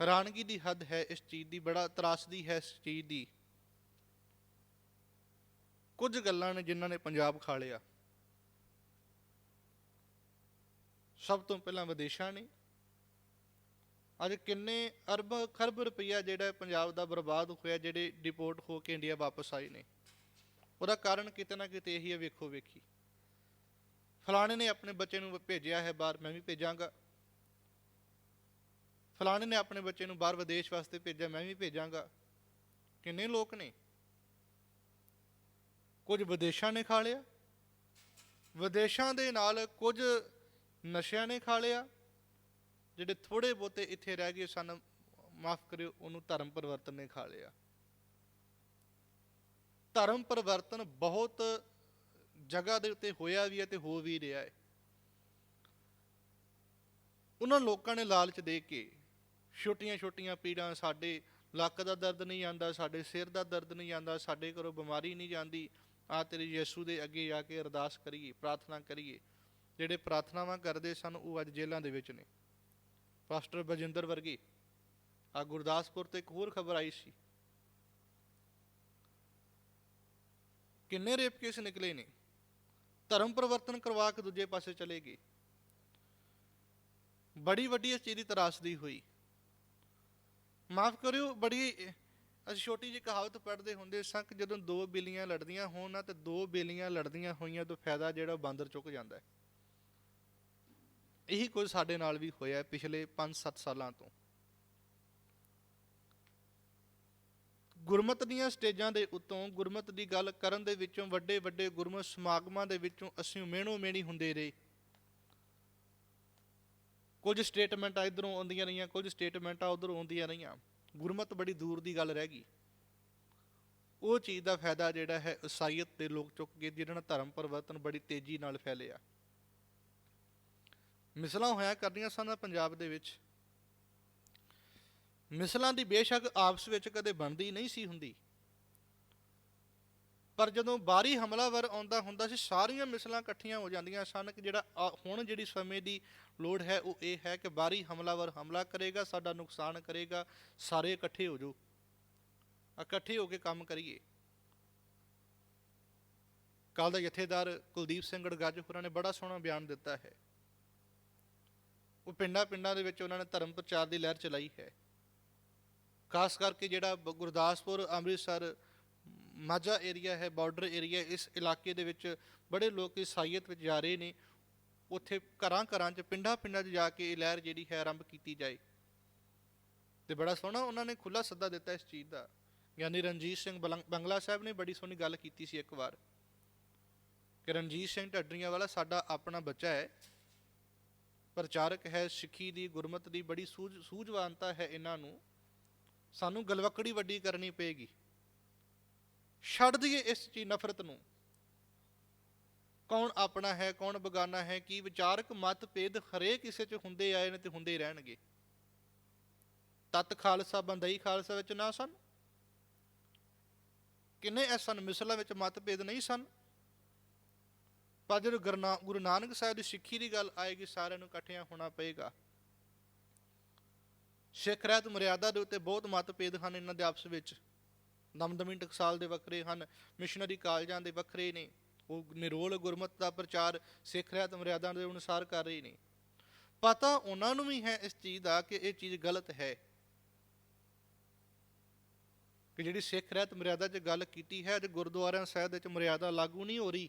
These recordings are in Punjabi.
ਹੈਰਾਨਗੀ ਦੀ ਹੱਦ ਹੈ ਇਸ ਚੀਜ਼ ਦੀ, ਬੜਾ ਤਰਾਸਦੀ ਹੈ ਇਸ ਚੀਜ਼ ਦੀ। ਕੁਝ ਗੱਲਾਂ ਨੇ ਜਿਨ੍ਹਾਂ ਨੇ ਪੰਜਾਬ ਖਾ ਲਿਆ। ਸਭ ਤੋਂ ਪਹਿਲਾਂ ਵਿਦੇਸ਼ਾਂ ਨੇ। ਅੱਜ ਕਿੰਨੇ ਅਰਬ, ਖਰਬ ਰੁਪਈਆ ਜਿਹੜਾ ਪੰਜਾਬ ਦਾ ਬਰਬਾਦ ਹੋਇਆ, ਜਿਹੜੇ ਡਿਪੋਰਟ ਹੋ ਕੇ ਇੰਡੀਆ ਵਾਪਸ ਆਏ ਨੇ। ਉਹਦਾ ਕਾਰਨ ਕਿਤੇ ਨਾ ਕਿਤੇ ਇਹੀ ਹੈ, ਵੇਖੋ ਵੇਖੀ। ਫਲਾਣੇ ਨੇ ਆਪਣੇ ਬੱਚੇ ਨੂੰ ਭੇਜਿਆ ਹੈ ਬਾਹਰ, ਮੈਂ ਵੀ ਭੇਜਾਂਗਾ। ਫਲਾਣੇ ਨੇ ਆਪਣੇ ਬੱਚੇ ਨੂੰ ਬਾਹਰ ਵਿਦੇਸ਼ ਵਾਸਤੇ ਭੇਜਿਆ, ਮੈਂ ਵੀ ਭੇਜਾਂਗਾ। ਕਿੰਨੇ ਲੋਕ ਨੇ? ਕੁਝ ਵਿਦੇਸ਼ਾਂ ਨੇ ਖਾ ਲਿਆ। ਵਿਦੇਸ਼ਾਂ ਦੇ ਨਾਲ ਕੁਝ ਨਸ਼ਿਆਂ ਨੇ ਖਾ ਲਿਆ। ਜਿਹੜੇ ਥੋੜੇ ਬਹੁਤੇ ਇੱਥੇ ਰਹਿ ਗਏ ਸਨ, ਮਾਫ ਕਰਿਓ, ਉਹਨੂੰ ਧਰਮ ਪਰਿਵਰਤਨ ਨੇ ਖਾ ਲਿਆ। ਧਰਮ ਪਰਿਵਰਤਨ ਬਹੁਤ ਜਗ੍ਹਾ ਦੇ ਉੱਤੇ ਹੋਇਆ ਵੀ ਹੈ ਤੇ ਹੋ ਵੀ ਰਿਹਾ ਹੈ। ਉਹਨਾਂ ਲੋਕਾਂ ਨੇ ਲਾਲਚ ਦੇ ਕੇ ਛੋਟੀਆਂ ਛੋਟੀਆਂ ਪੀੜਾਂ ਸਾਡੇ ਲੱਕ ਦਾ ਦਰਦ ਨਹੀਂ ਆਂਦਾ ਸਾਡੇ ਸਿਰ ਦਾ ਦਰਦ ਨਹੀਂ ਆਂਦਾ ਸਾਡੇ ਘਰੋਂ ਬਿਮਾਰੀ ਨਹੀਂ ਜਾਂਦੀ, ਆ ਤੇਰੇ ਯਿਸੂ ਦੇ ਅੱਗੇ ਜਾ ਕੇ ਅਰਦਾਸ ਕਰੀਏ, ਪ੍ਰਾਰਥਨਾ ਕਰੀਏ। ਜਿਹੜੇ ਪ੍ਰਾਰਥਨਾਵਾਂ ਕਰਦੇ ਸਨ, ਉਹ ਅੱਜ ਜੇਲ੍ਹਾਂ ਦੇ ਵਿੱਚ ਨੇ। ਪਾਸਟਰ ਬਜਿੰਦਰ ਵਰਗੇ, ਆ ਗੁਰਦਾਸਪੁਰ ਤੇ ਇੱਕ ਹੋਰ ਖਬਰ ਆਈ ਸੀ। ਕਿੰਨੇ ਰੇਪ ਕੇਸ ਨਿਕਲੇ ਨੇ? ਧਰਮ ਪਰਿਵਰਤਨ ਕਰਵਾ ਕੇ ਦੂਜੇ ਪਾਸੇ ਚਲੇ ਗਏ। ਬੜੀ ਵੱਡੀ ਇਸ ਚੀਜ਼ ਦੀ ਤਰਾਸਦੀ ਹੋਈ। ਮਾਫ ਕਰਿਓ, ਬੜੀ ਅਸੀਂ ਛੋਟੀ ਜਿਹੀ ਕਹਾਵਤ ਪੜ੍ਹਦੇ ਹੁੰਦੇ ਸਾਂ ਕਿ ਜਦੋਂ ਦੋ ਬਿੱਲੀਆਂ ਲੜਦੀਆਂ ਹੋਣ ਨਾ, ਤੇ ਦੋ ਬਿੱਲੀਆਂ ਲੜਦੀਆਂ ਹੋਈਆਂ ਤੋਂ ਫਾਇਦਾ ਜਿਹੜਾ ਬਾਂਦਰ ਚੁੱਕ ਜਾਂਦਾ ਹੈ। ਇਹੀ ਕੁਝ ਸਾਡੇ ਨਾਲ ਵੀ ਹੋਇਆ ਪਿਛਲੇ 5-7 ਸਾਲਾਂ ਤੋਂ। ਗੁਰਮਤ ਦੀਆਂ ਸਟੇਜਾਂ ਦੇ ਉੱਤੋਂ ਗੁਰਮਤ ਦੀ ਗੱਲ ਕਰਨ ਦੇ ਵਿੱਚੋਂ ਵੱਡੇ ਵੱਡੇ ਗੁਰਮਤ ਸਮਾਗਮਾਂ ਦੇ ਵਿੱਚੋਂ ਅਸੀਂ ਮਿਹਣੋ ਮਿਹਣੀ ਹੁੰਦੇ ਰਹੇ। ਕੁਝ ਸਟੇਟਮੈਂਟਾਂ ਇਧਰੋਂ ਆਉਂਦੀਆਂ ਰਹੀਆਂ, ਕੁਝ ਸਟੇਟਮੈਂਟਾਂ ਉਧਰੋਂ ਆਉਂਦੀਆਂ ਰਹੀਆਂ। ਗੁਰਮਤ ਬੜੀ ਦੂਰ ਦੀ ਗੱਲ ਰਹਿ ਗਈ। ਉਹ ਚੀਜ਼ ਦਾ ਫਾਇਦਾ ਜਿਹੜਾ ਹੈ, ਈਸਾਈਅਤ ਦੇ ਲੋਕ ਚੁੱਕ ਗਏ ਜਿਹਨਾਂ ਨਾਲ ਧਰਮ ਪਰਿਵਰਤਨ ਬੜੀ ਤੇਜ਼ੀ ਨਾਲ ਫੈਲਿਆ। ਮਿਸਲਾਂ ਹੋਇਆ ਕਰਦੀਆਂ ਸਨ ਪੰਜਾਬ ਦੇ ਵਿੱਚ। ਮਿਸਲਾਂ ਦੀ ਬੇਸ਼ੱਕ ਆਪਸ ਵਿੱਚ ਕਦੇ ਬਣਦੀ ਨਹੀਂ ਸੀ ਹੁੰਦੀ। ਪਰ ਜਦੋਂ ਬਾਹਰੀ ਹਮਲਾਵਰ ਆਉਂਦਾ ਹੁੰਦਾ ਸੀ, ਸਾਰੀਆਂ ਮਿਸਲਾਂ ਇਕੱਠੀਆਂ ਹੋ ਜਾਂਦੀਆਂ ਸਨ ਕਿ ਜਿਹੜਾ ਆ- ਹੁਣ ਜਿਹੜੀ ਸਮੇਂ ਦੀ ਲੋੜ ਹੈ, ਉਹ ਇਹ ਹੈ ਕਿ ਬਾਹਰੀ ਹਮਲਾਵਰ ਹਮਲਾ ਕਰੇਗਾ, ਸਾਡਾ ਨੁਕਸਾਨ ਕਰੇਗਾ, ਸਾਰੇ ਇਕੱਠੇ ਹੋ ਜਾਓ। ਇਕੱਠੇ ਹੋ ਕੇ ਕੰਮ ਕਰੀਏ। ਕੱਲ ਦਾ ਜਥੇਦਾਰ ਕੁਲਦੀਪ ਸਿੰਘ ਗੜਗੱਜ ਹੋਰਾਂ ਨੇ ਬੜਾ ਸੋਹਣਾ ਬਿਆਨ ਦਿੱਤਾ ਹੈ। ਉਹ ਪਿੰਡਾਂ ਪਿੰਡਾਂ ਦੇ ਵਿੱਚ ਉਹਨਾਂ ਨੇ ਧਰਮ ਪ੍ਰਚਾਰ ਦੀ ਲਹਿਰ ਚਲਾਈ ਹੈ। ਖਾਸ ਕਰਕੇ ਜਿਹੜਾ ਬ- ਗੁਰਦਾਸਪੁਰ, ਅੰਮ੍ਰਿਤਸਰ ਮਾਝਾ ਏਰੀਆ ਹੈ, ਬਾਰਡਰ ਏਰੀਆ ਇਸ ਇਲਾਕੇ ਦੇ ਵਿੱਚ ਬੜੇ ਲੋਕ ਇਸਾਈਅਤ ਵਿੱਚ ਜਾ ਰਹੇ ਨੇ। ਉੱਥੇ ਘਰਾਂ ਘਰਾਂ 'ਚ, ਪਿੰਡਾਂ ਪਿੰਡਾਂ 'ਚ ਜਾ ਕੇ ਇਹ ਲਹਿਰ ਜਿਹੜੀ ਹੈ ਆਰੰਭ ਕੀਤੀ ਜਾਏ। ਤੇ ਬੜਾ ਸੋਹਣਾ ਉਹਨਾਂ ਨੇ ਖੁੱਲਾ ਸੱਦਾ ਦਿੱਤਾ ਇਸ ਚੀਜ਼ ਦਾ। ਗਿਆਨੀ ਰਣਜੀਤ ਸਿੰਘ ਬਲੰ- ਬੰਗਲਾ ਸਾਹਿਬ ਨੇ ਬੜੀ ਸੋਹਣੀ ਗੱਲ ਕੀਤੀ ਸੀ ਇੱਕ ਵਾਰ। ਕਿ ਰਣਜੀਤ ਸਿੰਘ ਢੱਡਰੀਆਂ ਵਾਲਾ ਸਾਡਾ ਆਪਣਾ ਬੱਚਾ ਹੈ। ਪ੍ਰਚਾਰਕ ਹੈ, ਸਿੱਖੀ ਦੀ, ਗੁਰਮਤ ਦੀ, ਬੜੀ ਸੂਝ, ਸੂਝਵਾਨਤਾ ਹੈ ਇਹਨਾਂ ਨੂੰ। ਸਾਨੂੰ ਗਲਵਕੜੀ ਵੱਡੀ ਕਰਨੀ ਪਏਗੀ। ਛੱਡ ਦਈਏ ਇਸ ਚੀਜ਼ ਨਫ਼ਰਤ ਨੂੰ। ਕੌਣ ਆਪਣਾ ਹੈ, ਕੌਣ ਬਗਾਨਾ ਹੈ, ਕੀ ਵਿਚਾਰਕ ਮਤਭੇਦ ਹਰੇਕ ਕਿਸੇ 'ਚ ਹੁੰਦੇ ਆਏ ਨੇ ਤੇ ਹੁੰਦੇ ਰਹਿਣਗੇ। ਤਤ ਖਾਲਸਾ ਬੰਦਈ ਖਾਲਸਾ ਵਿੱਚ ਨਾ ਸਨ। ਕਿੰਨੇ ਐਸਨ ਮਿਸਲਾਂ ਵਿੱਚ ਮਤਭੇਦ ਨਹੀਂ ਸਨ। ਪਰ ਜਦੋਂ ਗੁਰਨਾ- ਗੁਰੂ ਨਾਨਕ ਸਾਹਿਬ ਦੀ ਸਿੱਖੀ ਦੀ ਗੱਲ ਆਏਗੀ, ਸਾਰਿਆਂ ਨੂੰ ਇਕੱਠਿਆਂ ਹੋਣਾ ਪਏਗਾ। ਸਿੱਖ ਰਹਿਤ ਮਰਿਆਦਾ ਦੇ ਉੱਤੇ ਬਹੁਤ ਮਤਭੇਦ ਹਨ ਇਹਨਾਂ ਦੇ ਆਪਸ ਵਿੱਚ। ਦਮਦਮੀ ਟਕਸਾਲ ਦੇ ਵੱਖਰੇ ਹਨ, ਮਿਸ਼ਨਰੀ ਕਾਲਜਾਂ ਦੇ ਵੱਖਰੇ ਨੇ, ਉਹ ਨਿਰੋਲ ਗੁਰਮਤ ਦਾ ਪ੍ਰਚਾਰ ਸਿੱਖ ਰਹਿਤ ਮਰਿਆਦਾ ਦੇ ਅਨੁਸਾਰ ਕਰ ਰਹੇ ਨੇ। ਪਤਾ ਉਹਨਾਂ ਨੂੰ ਵੀ ਹੈ ਇਸ ਚੀਜ਼ ਦਾ ਕਿ ਇਹ ਚੀਜ਼ ਗਲਤ ਹੈ। ਕਿ ਜਿਹੜੀ ਸਿੱਖ ਰਹਿਤ ਮਰਿਆਦਾ 'ਚ ਗੱਲ ਕੀਤੀ ਹੈ, ਅੱਜ ਗੁਰਦੁਆਰਿਆਂ ਸਾਹਿਬ ਦੇ ਵਿੱਚ ਮਰਿਆਦਾ ਲਾਗੂ ਨਹੀਂ ਹੋ ਰਹੀ।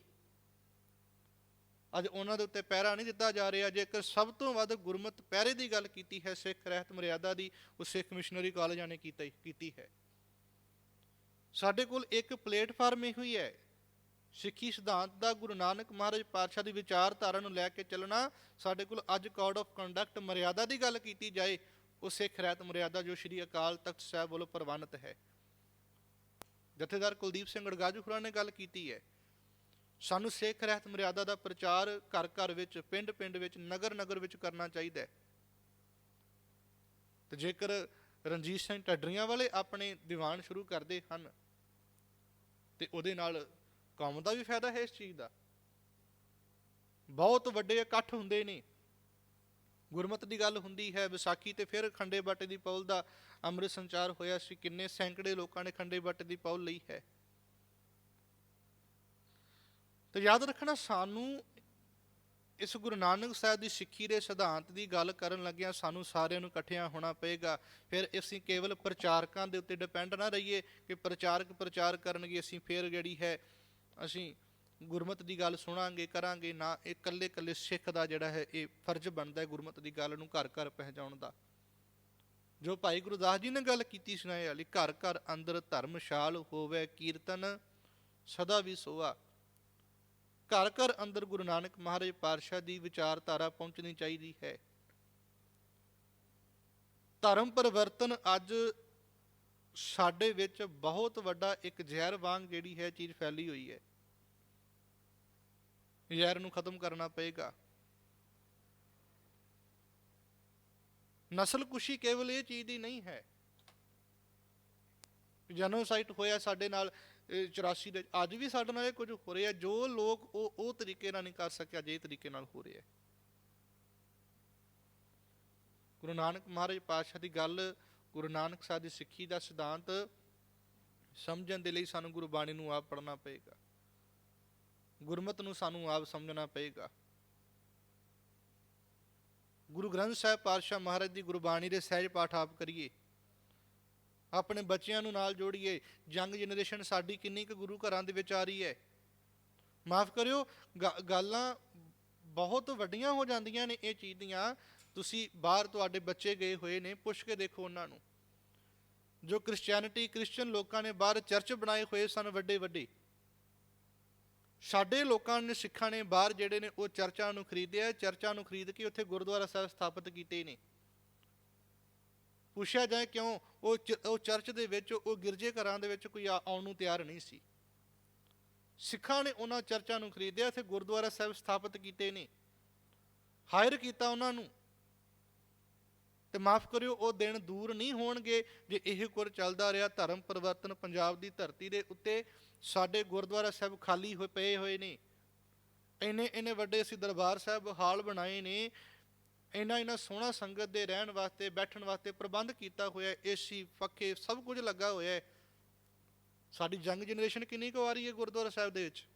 ਅੱਜ ਉਹਨਾਂ ਦੇ ਉੱਤੇ ਪਹਿਰਾ ਨਹੀਂ ਦਿੱਤਾ ਜਾ ਰਿਹਾ, ਜੇਕਰ ਸਭ ਤੋਂ ਵੱਧ ਗੁਰਮਤ ਪਹਿਰੇ ਦੀ ਗੱਲ ਕੀਤੀ ਹੈ ਸਿੱਖ ਰਹਿਤ ਮਰਿਆਦਾ ਦੀ, ਉਹ ਸਿੱਖ ਮਿਸ਼ਨਰੀ ਕਾਲਜਾਂ ਨੇ ਕੀਤਾ ਕੀਤੀ ਹੈ। ਸਾਡੇ ਕੋਲ ਇੱਕ ਪਲੇਟਫਾਰਮ ਇਹ ਹੋਈ ਹੈ। ਸਿੱਖੀ ਸਿਧਾਂਤ ਦਾ ਗੁਰੂ ਨਾਨਕ ਮਹਾਰਾਜ ਪਾਤਸ਼ਾਹ ਦੀ ਵਿਚਾਰਧਾਰਾ ਨੂੰ ਲੈ ਕੇ ਚੱਲਣਾ, ਸਾਡੇ ਕੋਲ ਅੱਜ ਕੋਡ ਆਫ ਕੰਡਕਟ ਮਰਿਆਦਾ ਦੀ ਗੱਲ ਕੀਤੀ ਜਾਏ, ਉਹ ਸਿੱਖ ਰਹਿਤ ਮਰਿਆਦਾ ਜੋ ਸ੍ਰੀ ਅਕਾਲ ਤਖਤ ਸਾਹਿਬ ਵੱਲੋਂ ਪ੍ਰਵਾਨਿਤ ਹੈ। ਜਥੇਦਾਰ ਕੁਲਦੀਪ ਸਿੰਘ ਗੜਗਾਜੂ ਖੁਰਾ ਨੇ ਗੱਲ ਕੀਤੀ ਹੈ, ਸਾਨੂੰ ਸਿੱਖ ਰਹਿਤ ਮਰਿਆਦਾ ਦਾ ਪ੍ਰਚਾਰ ਘਰ ਘਰ ਵਿੱਚ, ਪਿੰਡ ਪਿੰਡ ਵਿੱਚ, ਨਗਰ ਨਗਰ ਵਿੱਚ ਕਰਨਾ ਚਾਹੀਦਾ ਹੈ। ਤੇ ਜੇਕਰ ਰਣਜੀਤ ਸਿੰਘ ਢੱਡਰੀਆਂ ਵਾਲੇ ਆਪਣੇ ਦੀਵਾਨ ਸ਼ੁਰੂ ਕਰਦੇ ਹਨ ਤੇ ਉਹਦੇ ਨਾਲ ਕੌਮ ਦਾ ਵੀ ਫਾਇਦਾ ਹੈ ਇਸ ਚੀਜ਼ ਦਾ। ਬਹੁਤ ਵੱਡੇ ਇਕੱਠ ਹੁੰਦੇ ਨੇ। ਗੁਰਮਤ ਦੀ ਗੱਲ ਹੁੰਦੀ ਹੈ, ਵਿਸਾਖੀ ਤੇ ਫਿਰ ਖੰਡੇ ਬਾਟੇ ਦੀ ਪੌਲ ਦਾ ਅੰਮ੍ਰਿਤ ਸੰਚਾਰ ਹੋਇਆ ਸੀ। ਕਿੰਨੇ ਸੈਂਕੜੇ ਲੋਕਾਂ ਨੇ ਖੰਡੇ ਬਾਟੇ ਦੀ ਪੌਲ ਲਈ ਹੈ। ਤੇ ਯਾਦ ਰੱਖਣਾ, ਸਾਨੂੰ ਇਸ ਗੁਰੂ ਨਾਨਕ ਸਾਹਿਬ ਦੀ ਸਿੱਖੀ ਦੇ ਸਿਧਾਂਤ ਦੀ ਗੱਲ ਕਰਨ ਲੱਗਿਆਂ ਸਾਨੂੰ ਸਾਰਿਆਂ ਨੂੰ ਇਕੱਠਿਆਂ ਹੋਣਾ ਪਏਗਾ। ਫਿਰ ਅਸੀਂ ਕੇਵਲ ਪ੍ਰਚਾਰਕਾਂ ਦੇ ਉੱਤੇ ਡਿਪੈਂਡ ਨਾ ਰਹੀਏ ਕਿ ਪ੍ਰਚਾਰਕ ਪ੍ਰਚਾਰ ਕਰਨਗੇ, ਅਸੀਂ ਫਿਰ ਜਿਹੜੀ ਹੈ, ਅਸੀਂ ਗੁਰਮਤ ਦੀ ਗੱਲ ਸੁਣਾਂਗੇ, ਕਰਾਂਗੇ, ਨਾ ਇਹ ਇਕੱਲੇ ਇਕੱਲੇ ਸਿੱਖ ਦਾ ਜਿਹੜਾ ਹੈ, ਇਹ ਫਰਜ਼ ਬਣਦਾ ਹੈ ਗੁਰਮਤ ਦੀ ਗੱਲ ਨੂੰ ਘਰ ਘਰ ਪਹੁੰਚਾਉਣ ਦਾ। ਜੋ ਭਾਈ ਗੁਰਦਾਸ ਜੀ ਨੇ ਗੱਲ ਕੀਤੀ ਸੁਣਾਏ ਵਾਲੀ ਘਰ ਘਰ ਅੰਦਰ ਧਰਮਸ਼ਾਲ ਹੋਵੇ, ਕੀਰਤਨ ਸਦਾ ਵੀ ਸੋਆ ਘਰ ਘਰ ਅੰਦਰ ਗੁਰੂ ਨਾਨਕ ਮਹਾਰਾਜ ਪਾਤਸ਼ਾਹ ਦੀ ਵਿਚਾਰਧਾਰਾ ਪਹੁੰਚਣੀ ਚਾਹੀਦੀ ਹੈ। ਧਰਮ ਪਰਿਵਰਤਨ ਅੱਜ ਸਾਡੇ ਵਿੱਚ ਬਹੁਤ ਵੱਡਾ ਇੱਕ ਜ਼ਹਿਰ ਵਾਂਗ ਜਿਹੜੀ ਹੈ ਚੀਜ਼ ਫੈਲੀ ਹੋਈ ਹੈ। ਜ਼ਹਿਰ ਨੂੰ ਖਤਮ ਕਰਨਾ ਪਏਗਾ। ਨਸਲ ਕੁਸ਼ੀ ਕੇਵਲ ਇਹ ਚੀਜ਼ ਦੀ ਨਹੀਂ ਹੈ। ਜਨੋਸਾਈਟ ਹੋਇਆ ਸਾਡੇ ਨਾਲ 84 ਦੇ ਅੱਜ ਵੀ ਸਾਡੇ ਨਾਲ ਇਹ ਕੁਝ ਹੋ ਰਿਹਾ, ਜੋ ਲੋਕ ਉਹ ਉਹ ਤਰੀਕੇ ਨਾਲ ਨਹੀਂ ਕਰ ਸਕਿਆ ਜੇ ਤਰੀਕੇ ਨਾਲ ਹੋ ਰਿਹਾ ਗੁਰੂ ਨਾਨਕ ਮਹਾਰਾਜ ਪਾਤਸ਼ਾਹ ਦੀ ਗੱਲ, ਗੁਰੂ ਨਾਨਕ ਸਾਹਿਬ ਦੀ ਸਿੱਖੀ ਦਾ ਸਿਧਾਂਤ ਸਮਝਣ ਦੇ ਲਈ ਸਾਨੂੰ ਗੁਰਬਾਣੀ ਨੂੰ ਆਪ ਪੜ੍ਹਨਾ ਪਏਗਾ। ਗੁਰਮਤ ਨੂੰ ਸਾਨੂੰ ਆਪ ਸਮਝਣਾ ਪਏਗਾ। ਗੁਰੂ ਗ੍ਰੰਥ ਸਾਹਿਬ ਪਾਤਸ਼ਾਹ ਮਹਾਰਾਜ ਦੀ ਗੁਰਬਾਣੀ ਦੇ ਸਹਿਜ ਪਾਠ ਆਪ ਕਰੀਏ। ਆਪਣੇ ਬੱਚਿਆਂ ਨੂੰ ਨਾਲ ਜੋੜੀਏ। ਯੰਗ ਜਨਰੇਸ਼ਨ ਸਾਡੀ ਕਿੰਨੀ ਕੁ ਗੁਰੂ ਘਰਾਂ ਦੇ ਵਿੱਚ ਆ ਰਹੀ ਹੈ। ਮਾਫ ਕਰਿਓ, ਗ- ਗੱਲਾਂ ਬਹੁਤ ਵੱਡੀਆਂ ਹੋ ਜਾਂਦੀਆਂ ਨੇ ਇਹ ਚੀਜ਼ ਦੀਆਂ। ਤੁਸੀਂ ਬਾਹਰ ਤੁਹਾਡੇ ਬੱਚੇ ਗਏ ਹੋਏ ਨੇ, ਪੁੱਛ ਕੇ ਦੇਖੋ ਉਹਨਾਂ ਨੂੰ। ਜੋ ਕ੍ਰਿਸਚੀਅਨਿਟੀ ਕ੍ਰਿਸਚੀਅਨ ਲੋਕਾਂ ਨੇ ਬਾਹਰ ਚਰਚ ਬਣਾਏ ਹੋਏ ਸਨ ਵੱਡੇ ਵੱਡੇ। ਸਾਡੇ ਲੋਕਾਂ ਨੇ, ਸਿੱਖਾਂ ਨੇ ਬਾਹਰ ਜਿਹੜੇ ਨੇ ਉਹ ਚਰਚਾਂ ਨੂੰ ਖਰੀਦਿਆ। ਚਰਚਾਂ ਨੂੰ ਖਰੀਦ ਕੇ ਉੱਥੇ ਗੁਰਦੁਆਰਾ ਸਾਹਿਬ ਸਥਾਪਿਤ ਕੀਤੇ ਨੇ। ਪੁੱਛਿਆ ਜਾਏ ਕਿਉਂ, ਉਹ ਚ- ਉਹ ਚਰਚ ਦੇ ਵਿੱਚ, ਉਹ ਗਿਰਜੇ ਘਰਾਂ ਦੇ ਵਿੱਚ ਕੋਈ ਆਉਣ ਨੂੰ ਤਿਆਰ ਨਹੀਂ ਸੀ। ਸਿੱਖਾਂ ਨੇ ਉਹਨਾਂ ਚਰਚਾਂ ਨੂੰ ਖਰੀਦਿਆ, ਇੱਥੇ ਗੁਰਦੁਆਰਾ ਸਾਹਿਬ ਸਥਾਪਿਤ ਕੀਤੇ ਨੇ। ਹਾਇਰ ਕੀਤਾ ਉਹਨਾਂ ਨੂੰ। ਤੇ ਮਾਫ ਕਰਿਓ, ਉਹ ਦਿਨ ਦੂਰ ਨਹੀਂ ਹੋਣਗੇ ਜੇ ਇਹ ਕੁਰ ਚੱਲਦਾ ਰਿਹਾ ਧਰਮ ਪਰਿਵਰਤਨ ਪੰਜਾਬ ਦੀ ਧਰਤੀ ਦੇ ਉੱਤੇ। ਸਾਡੇ ਗੁਰਦੁਆਰਾ ਸਾਹਿਬ ਖਾਲੀ ਹੋਏ, ਪਏ ਹੋਏ ਨੇ। ਇੰਨੇ ਇੰਨੇ ਵੱਡੇ ਅਸੀਂ ਦਰਬਾਰ ਸਾਹਿਬ ਹਾਲ ਬਣਾਏ ਨੇ ਇੰਨਾ ਇੰਨਾ ਸੋਹਣਾ ਸੰਗਤ ਦੇ ਰਹਿਣ ਵਾਸਤੇ, ਬੈਠਣ ਵਾਸਤੇ ਪ੍ਰਬੰਧ ਕੀਤਾ ਹੋਇਆ ਏਸੀ, ਪੱਖੇ, ਸਭ ਕੁਝ ਲੱਗਾ ਹੋਇਆ ਹੈ। ਸਾਡੀ ਯੰਗ ਜਨਰੇਸ਼ਨ ਕਿੰਨੀ ਕੁ ਆ ਰਹੀ ਹੈ ਗੁਰਦੁਆਰਾ ਸਾਹਿਬ ਦੇ ਵਿੱਚ?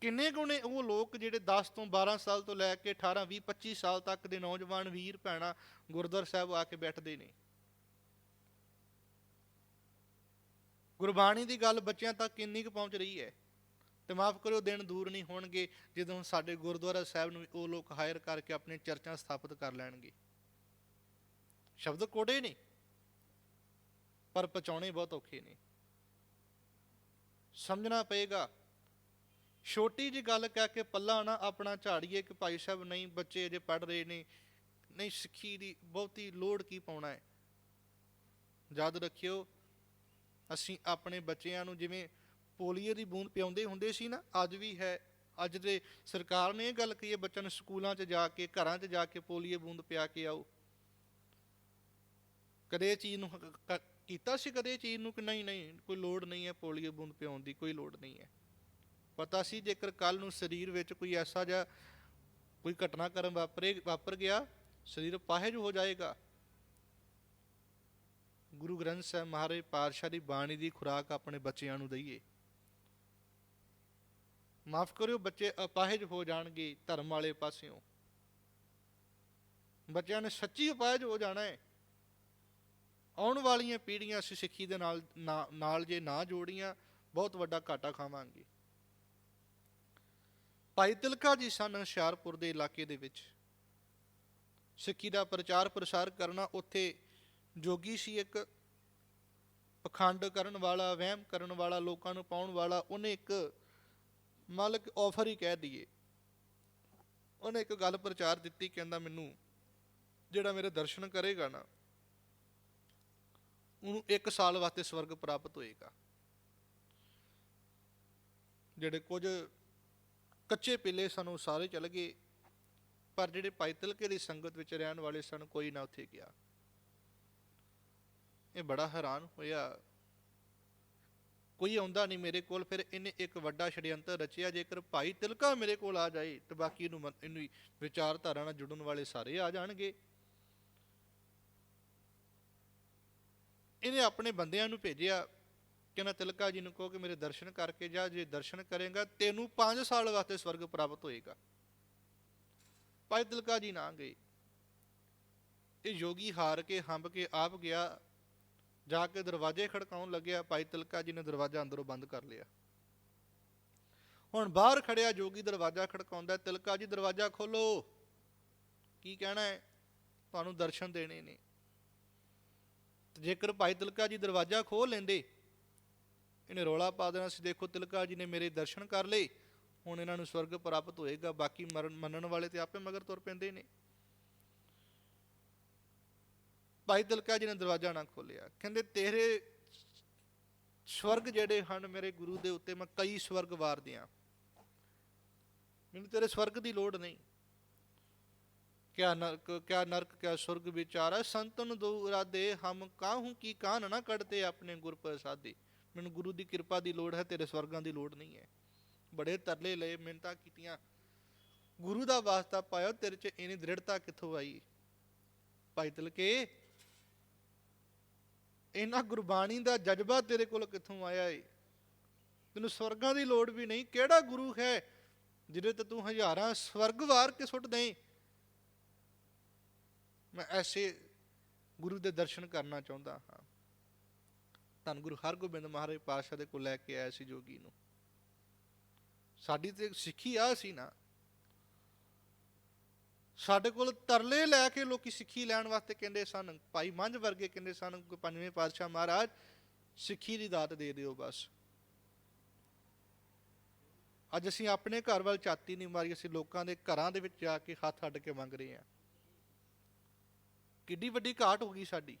ਕਿੰਨੇ ਕੁ ਨੇ ਉਹ ਲੋਕ ਜਿਹੜੇ 10 ਤੋਂ 12 ਸਾਲ ਤੋਂ ਲੈ ਕੇ 18 20 25 ਸਾਲ ਤੱਕ ਦੇ ਨੌਜਵਾਨ ਵੀਰ, ਭੈਣਾ ਗੁਰਦੁਆਰਾ ਸਾਹਿਬ ਆ ਕੇ ਬੈਠਦੇ ਨੇ? ਗੁਰਬਾਣੀ ਦੀ ਗੱਲ ਬੱਚਿਆਂ ਤੱਕ ਕਿੰਨੀ ਕੁ ਪਹੁੰਚ ਰਹੀ ਹੈ? ਤੇ ਮਾਫ ਕਰਿਓ, ਦਿਨ ਦੂਰ ਨਹੀਂ ਹੋਣਗੇ ਜਦੋਂ ਸਾਡੇ ਗੁਰਦੁਆਰਾ ਸਾਹਿਬ ਨੂੰ ਉਹ ਲੋਕ ਹਾਇਰ ਕਰਕੇ ਆਪਣੇ ਚਰਚਾਂ ਸਥਾਪਿਤ ਕਰ ਲੈਣਗੇ। ਸ਼ਬਦ ਕੋੜੇ ਨੇ, ਪਰ ਪਹੁੰਚਾਉਣੇ ਬਹੁਤ ਔਖੇ ਨੇ। ਸਮਝਣਾ ਪਏਗਾ, ਛੋਟੀ ਜੀ ਗੱਲ ਕਹਿ ਕੇ ਪੱਲਾ ਨਾ ਆਪਣਾ ਝਾੜੀਏ, ਕਿ ਭਾਈ ਸਾਹਿਬ ਨਹੀਂ, ਬੱਚੇ ਅਜੇ ਪੜ ਰਹੇ ਨੇ, ਨਹੀਂ ਸਿੱਖੀ ਦੀ ਬਹੁਤੀ ਲੋੜ ਕੀ ਪਾਉਣਾ ਹੈ? ਯਾਦ ਰੱਖਿਓ, ਅਸੀਂ ਆਪਣੇ ਬੱਚਿਆਂ ਨੂੰ ਜਿਵੇਂ ਪੋਲੀਓ ਦੀ ਬੂੰਦ ਪਿਆਉਂਦੇ ਹੁੰਦੇ ਸੀ ਨਾ, ਅੱਜ ਵੀ ਹੈ। ਅੱਜ ਦੇ ਸਰਕਾਰ ਨੇ ਇਹ ਗੱਲ ਕਹੀ ਹੈ, ਬੱਚਿਆਂ ਨੂੰ ਸਕੂਲਾਂ 'ਚ ਜਾ ਕੇ, ਘਰਾਂ 'ਚ ਜਾ ਕੇ ਪੋਲੀਓ ਬੂੰਦ ਪਿਆ ਕੇ ਆਓ। ਕਦੇ ਇਹ ਚੀਜ਼ ਨੂੰ ਕੀਤਾ ਸੀ ਕਦੇ ਇਹ ਚੀਜ਼ ਨੂੰ ਕਿ ਨਹੀਂ ਨਹੀਂ, ਕੋਈ ਲੋੜ ਨਹੀਂ ਹੈ ਪੋਲੀਓ ਬੂੰਦ ਪਿਆਉਣ ਦੀ, ਕੋਈ ਲੋੜ ਨਹੀਂ ਹੈ। ਪਤਾ ਸੀ ਜੇਕਰ ਕੱਲ ਨੂੰ ਸਰੀਰ ਵਿੱਚ ਕੋਈ ਐਸਾ ਜਿਹਾ ਕੋਈ ਘਟਨਾਕ੍ਰਮ ਵਾਪਰੇ, ਵਾਪਰ ਗਿਆ, ਸਰੀਰ ਪਾਹਿਜ ਹੋ ਜਾਏਗਾ। ਗੁਰੂ ਗ੍ਰੰਥ ਸਾਹਿਬ ਮਹਾਰਾਜ ਪਾਤਸ਼ਾਹ ਦੀ ਬਾਣੀ ਦੀ ਖੁਰਾਕ ਆਪਣੇ ਬੱਚਿਆਂ ਨੂੰ ਦਈਏ। ਮਾਫ ਕਰਿਓ ਬੱਚੇ ਅਪਾਹਿਜ ਹੋ ਜਾਣਗੇ ਧਰਮ ਵਾਲੇ ਪਾਸਿਓਂ। ਬੱਚਿਆਂ ਨੇ ਸੱਚੀ ਅਪਾਹਜ ਹੋ ਜਾਣਾ ਹੈ। ਆਉਣ ਵਾਲੀਆਂ ਪੀੜ੍ਹੀਆਂ ਅਸੀਂ ਸਿੱਖੀ ਦੇ ਨਾਲ, ਨਾ- ਨਾਲ ਜੇ ਨਾ ਜੋੜੀਆਂ, ਬਹੁਤ ਵੱਡਾ ਘਾਟਾ ਖਾਵਾਂਗੇ। ਭਾਈ ਤਿਲਕਾ ਜੀ ਸਨ ਹੁਸ਼ਿਆਰਪੁਰ ਦੇ ਇਲਾਕੇ ਦੇ ਵਿੱਚ। ਸਿੱਖੀ ਦਾ ਪ੍ਰਚਾਰ ਪ੍ਰਸਾਰ ਕਰਨਾ ਉੱਥੇ ਜੋਗੀ ਸੀ ਇੱਕ। ਪਖੰਡ ਕਰਨ ਵਾਲਾ, ਵਹਿਮ ਕਰਨ ਵਾਲਾ, ਲੋਕਾਂ ਨੂੰ ਪਾਉਣ ਵਾਲਾ, ਉਹਨੇ ਇੱਕ ਮਾਲਕ ਆਫਰ ਹੀ ਕਹਿ ਦਈਏ। ਉਹਨੇ ਇੱਕ ਗੱਲ ਪ੍ਰਚਾਰ ਦਿੱਤੀ, ਕਹਿੰਦਾ ਮੈਨੂੰ, ਜਿਹੜਾ ਮੇਰੇ ਦਰਸ਼ਨ ਕਰੇਗਾ ਨਾ, ਉਹਨੂੰ 1 ਸਾਲ ਵਾਸਤੇ ਸਵਰਗ ਪ੍ਰਾਪਤ ਹੋਏਗਾ। ਜਿਹੜੇ ਕੁਝ ਕੱਚੇ ਪਿੱਲੇ ਸਾਨੂੰ ਸਾਰੇ ਚਲ ਗਏ, ਪਰ ਜਿਹੜੇ ਭਾਈ ਤਿਲਕੇ ਦੀ ਸੰਗਤ ਵਿੱਚ ਰਹਿਣ ਵਾਲੇ ਸਨ, ਕੋਈ ਨਾ ਉੱਥੇ ਗਿਆ। ਇਹ ਬੜਾ ਹੈਰਾਨ ਹੋਇਆ। ਕੋਈ ਆਉਂਦਾ ਨਹੀਂ ਮੇਰੇ ਕੋਲ, ਫਿਰ ਇਹਨੇ ਇੱਕ ਵੱਡਾ ਛੜਯੰਤਰ ਰਚਿਆ। ਜੇਕਰ ਭਾਈ ਤਿਲਕਾ ਮੇਰੇ ਕੋਲ ਆ ਜਾਏ, ਤੇ ਬਾਕੀ ਇਹਨੂੰ ਮਨ- ਇਹਨੂੰ ਵਿਚਾਰਧਾਰਾ ਨਾਲ ਜੁੜਨ ਵਾਲੇ ਸਾਰੇ ਆ ਜਾਣਗੇ। ਇਹਨੇ ਆਪਣੇ ਬੰਦਿਆਂ ਨੂੰ ਭੇਜਿਆ ਕਿ ਨਾ ਤਿਲਕਾ ਜੀ ਨੂੰ ਕਹੋ ਕਿ ਮੇਰੇ ਦਰਸ਼ਨ ਕਰਕੇ ਜਾ, ਜੇ ਦਰਸ਼ਨ ਕਰੇਗਾ, ਤੈਨੂੰ 5 ਸਾਲ ਵਾਸਤੇ ਸਵਰਗ ਪ੍ਰਾਪਤ ਹੋਏਗਾ। ਭਾਈ ਤਿਲਕਾ ਜੀ ਨਾ ਗਏ। ਇਹ ਯੋਗੀ ਹਾਰ ਕੇ, ਹੰਬ ਕੇ ਆਪ ਗਿਆ। ਜਾ ਕੇ ਦਰਵਾਜ਼ੇ ਖੜਕਾਉਣ ਲੱਗਿਆ, ਭਾਈ ਤਿਲਕਾ ਜੀ ਨੇ ਦਰਵਾਜ਼ਾ ਅੰਦਰੋਂ ਬੰਦ ਕਰ ਲਿਆ। ਹੁਣ ਬਾਹਰ ਖੜਿਆ, ਜੋਗੀ ਦਰਵਾਜ਼ਾ ਖੜਕਾਉਂਦਾ, ਤਿਲਕਾ ਜੀ ਦਰਵਾਜ਼ਾ ਖੋਲੋ। ਕੀ ਕਹਿਣਾ ਹੈ? ਤੁਹਾਨੂੰ ਦਰਸ਼ਨ ਦੇਣੇ ਨੇ। ਜੇਕਰ ਭਾਈ ਤਿਲਕਾ ਜੀ ਦਰਵਾਜ਼ਾ ਖੋਲ ਲੈਂਦੇ, ਇਹਨੇ ਰੋਲਾ ਪਾ ਦੇਣਾ ਸੀ, ਦੇਖੋ ਤਿਲਕਾ ਜੀ ਨੇ ਮੇਰੇ ਦਰਸ਼ਨ ਕਰ ਲਏ, ਹੁਣ ਇਹਨਾਂ ਨੂੰ ਸਵਰਗ ਪ੍ਰਾਪਤ ਹੋਏਗਾ, ਬਾਕੀ ਮਰਨ ਮੰਨਣ ਵਾਲੇ ਤੇ ਆਪੇ ਮਗਰ ਤੁਰ ਪੈਂਦੇ ਨੇ। ਭਾਈ ਤਿਲਕਾ ਜੀ ਨੇ ਦਰਵਾਜ਼ਾ ਨਾ ਖੋਲਿਆ ਕਹਿੰਦੇ, ਤੇਰੇ ਸਵਰਗ ਜਿਹੜੇ ਹਨ ਮੇਰੇ ਗੁਰੂ ਦੇ ਉੱਤੇ, ਮੈਂ ਕਈ ਸਵਰਗ ਵਾਰ ਦਿਆਂ ਮੈਨੂੰ ਤੇਰੇ ਸਵਰਗ ਦੀ ਲੋੜ ਨਹੀਂ। ਕਿਆ ਨਰਕ ਕਿਆ ਨਰਕ, ਕਿਆ ਸੁਰਗ ਵਿਚਾਰਾ ਸੰਤਨ ਦੋ ਇਰਾਦੇ, ਹਮ ਕਾਹੂ ਕੀ ਕਾਨ ਨਾ ਕੱਢਤੇ ਆਪਣੇ ਗੁਰ ਪ੍ਰਸਾਦੇ। ਮੈਨੂੰ ਗੁਰੂ ਦੀ ਕਿਰਪਾ ਦੀ ਲੋੜ ਹੈ, ਤੇਰੇ ਸਵਰਗਾਂ ਦੀ ਲੋੜ ਨਹੀਂ ਹੈ। ਬੜੇ ਤਰਲੇ ਲਏ, ਮਿਹਨਤਾਂ ਕੀਤੀਆਂ। ਗੁਰੂ ਦਾ ਵਾਸਤਾ ਪਾਇਆ ਤੇਰੇ ਚ ਇਹਨੀ ਦ੍ਰਿੜਤਾ ਕਿੱਥੋਂ ਆਈ? ਭਾਈ ਤਿਲਕੇ ਇਹਨਾਂ ਗੁਰਬਾਣੀ ਦਾ ਜਜ਼ਬਾ ਤੇਰੇ ਕੋਲ ਕਿੱਥੋਂ ਆਇਆ ਏ? ਤੈਨੂੰ ਸਵਰਗਾਂ ਦੀ ਲੋੜ ਵੀ ਨਹੀਂ। ਕਿਹੜਾ ਗੁਰੂ ਹੈ ਜਿਹਦੇ ਤੇ ਤੂੰ ਹਜ਼ਾਰਾਂ ਸਵਰਗ ਵਾਰ ਕੇ ਸੁੱਟ ਦੇਂ ਮੈਂ ਐਸੇ ਗੁਰੂ ਦੇ ਦਰਸ਼ਨ ਕਰਨਾ ਚਾਹੁੰਦਾ ਹਾਂ। ਧੰਨ ਗੁਰੂ ਹਰਗੋਬਿੰਦ ਮਹਾਰਾਜ ਪਾਤਸ਼ਾਹ ਦੇ ਕੋਲ ਲੈ ਕੇ ਆਇਆ ਸੀ ਜੋਗੀ ਨੂੰ। ਸਾਡੀ ਤੇ ਸਿੱਖੀ ਆ ਸੀ ਨਾ। ਸਾਡੇ ਕੋਲ ਤਰਲੇ ਲੈ ਕੇ ਲੋਕੀ ਸਿੱਖੀ ਲੈਣ ਵਾਸਤੇ ਕਹਿੰਦੇ ਸਨ, ਭਾਈ ਮੰਝ ਵਰਗੇ ਕਹਿੰਦੇ ਸਨ, ਕਿ ਪੰਜਵੇਂ ਪਾਤਸ਼ਾਹ ਮਹਾਰਾਜ ਸਿੱਖੀ ਦੀ ਦਾਤ ਦੇ ਦਿਓ ਬਸ। ਅੱਜ ਅਸੀਂ ਆਪਣੇ ਘਰ ਵੱਲ ਝਾਤੀ ਨਹੀਂ ਮਾਰੀ, ਅਸੀਂ ਲੋਕਾਂ ਦੇ ਘਰਾਂ ਦੇ ਵਿੱਚ ਜਾ ਕੇ ਹੱਥ ਅੱਡ ਕੇ ਮੰਗ ਰਹੇ ਹਾਂ। ਕਿੱਡੀ ਵੱਡੀ ਘਾਟ ਹੋ ਗਈ ਸਾਡੀ।